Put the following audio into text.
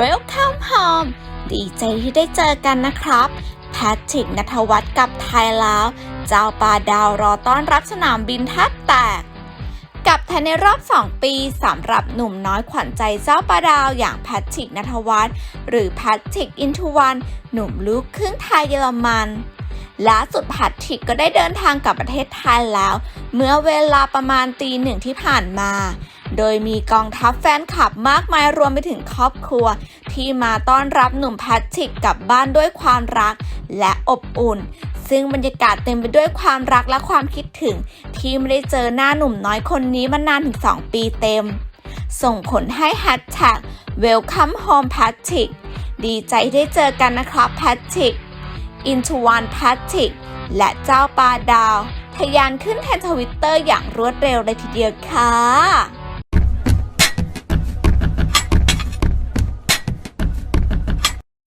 Welcome home ดีใจที่ได้เจอกันนะครับ แพทริกนัทวัฒน์กับไทยแล้ว เจ้าปลาดาวรอต้อนรับสนามบินแทบแตกกับแทนในรอบ 2 ปีสำหรับหนุ่มน้อยขวัญใจเจ้าปลาดาวอย่างแพทริกนัทวัฒน์หรือแพทริกอินทุวัน หนุ่มลูกครึ่งไทยเยอรมันล่าสุดแพทริกก็ได้เดินทางกลับประเทศไทยแล้ว เมื่อเวลาประมาณตีหนึ่งที่ผ่านมา โดยมีกองทัพแฟนคลับมากมายรวมไปถึงครอบครัว ที่มาต้อนรับหนุ่มแพทริกกลับบ้านด้วยความรักและอบอุ่น ซึ่งบรรยากาศเต็มไปด้วยความรักและความคิดถึง ที่ไม่ได้เจอหน้าหนุ่มน้อยคนนี้มานานถึง 2 ปีเต็ม ส่งผลให้แฮชแท็ก Welcome Home Patrick ดีใจได้เจอกันนะครับแพทริก Into One Patrick และเจ้าปลาดาวทะยานขึ้นแทนทวิตเตอร์อย่างรวดเร็วเลยทีเดียวค่ะ